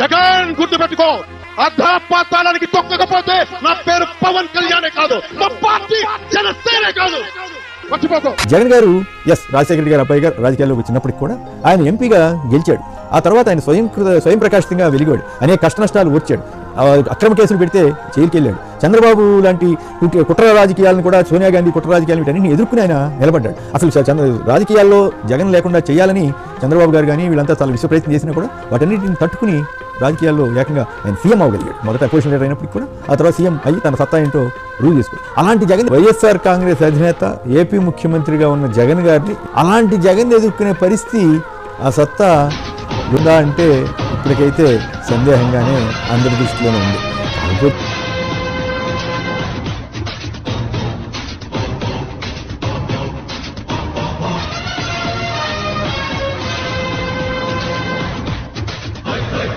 జగన్ గుర్తుపెట్టుకో అర్ధపాతాళానికి తొక్కకపోతే నా పేరు పవన్ కళ్యాణే కాదు. మా పార్టీ జనసేనే కాదు. జగన్ గారు ఎస్ రాజశేఖర గారు అబ్బాయి గారు రాజకీయాల్లోకి వచ్చినప్పటికి కూడా ఆయన ఎంపీగా గెలిచాడు. ఆ తర్వాత ఆయన స్వయం కృత- స్వయం ప్రకాశితంగా వెలిగాడు. అనేక కష్ట నష్టాలు వచ్చాడు అక్రమ కేసులు పెడితే జైలుకి వెళ్ళాడు చంద్రబాబు లాంటి కుట్ర- రాజకీయాలను కూడా సోనియా గాంధీ కుట్ర రాజకీయాలు వీటన్నింటిని ఎదుర్కొని ఆయన నిలబడ్డాడు. అసలు చంద్ర రాజకీయాల్లో జగన్ లేకుండా చేయాలని చంద్రబాబు గారు కానీ వీళ్ళంతా చాలా విశ్వ ప్రయత్నం చేసినా కూడా వాటన్నిటిని తట్టుకుని రాజకీయాల్లో ఏకంగా ఆయన సీఎం అవ్వగలిగాడు. మొదట అపోజిషన్ లీడర్ అయినప్పటికీ కూడా ఆ తర్వాత సీఎం అయ్యి తన సత్తా ఏంటో రూల్ చేసుకోడు అలాంటి జగన్ వైఎస్ఆర్ కాంగ్రెస్ అధినేత ఏపీ ముఖ్యమంత్రిగా ఉన్న జగన్ గారిని అలాంటి జగన్ ఎదుర్కొనే పరిస్థితి ఆ సత్తా ఉందా అంటే ఇప్పటికైతే సందేహంగానే అందరి దృష్టిలోనే ఉంది. కాకపోతే